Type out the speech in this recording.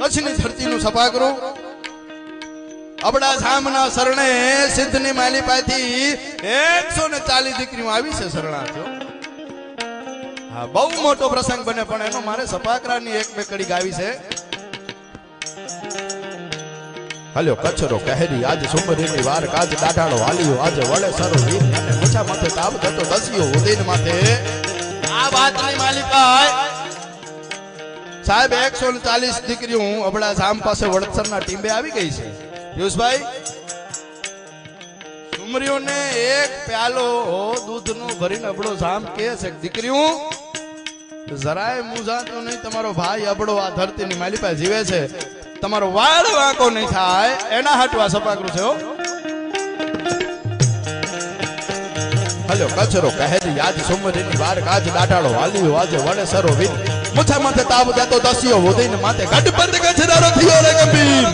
કચ્છની ધરતીનું સપાગરું અબડા સામના શરણે સિદ્ધની માલી પાથી એકસો ને ચાલીસ દીકરીઓ આવી છે શરણાર્થીઓ. હા, બહુ મોટો પ્રસંગ બને, પણ એનો મારે સપાકરાની એક બે કડી ગાવી છે. હલ્યો કચરો કહેરી, આજ સુમરીની વાર, કાજ દાઢાળો હાલ્યો આજે વળે સરો વીર, અને મૂછા માથે તાપ થતો દસ્યો ઉદયન માથે. આ વાતની માલિકા સાહેબ એકસો ને ચાલીસ દીકરીઓ અબડા જામ પાસે વડસરના ટીમે આવી ગઈ છે. પિયુષભાઈ, સુમરીઓને એક પ્યાલો દૂધનો ભરીને અબડો જામ કે છે, દીકરીઓ, જરાય મુજાતો નહીં, તમારો ભાઈ અબડો આ ધરતીની માલી પાસે જીવે છે. તમારો વાળ વાંકો નહીં થાય, એના હાટવા સપાકરું છે, હો. હલો, કચરો કહે યાદ સુમરીની વાર કાજ દાટાડો વાલી આજે વડે સરો વિન મોછા માથે તાવ ગયા તો દાસીઓ વધીને માથે ગઢ પર ગજરારો થયો રે કબીર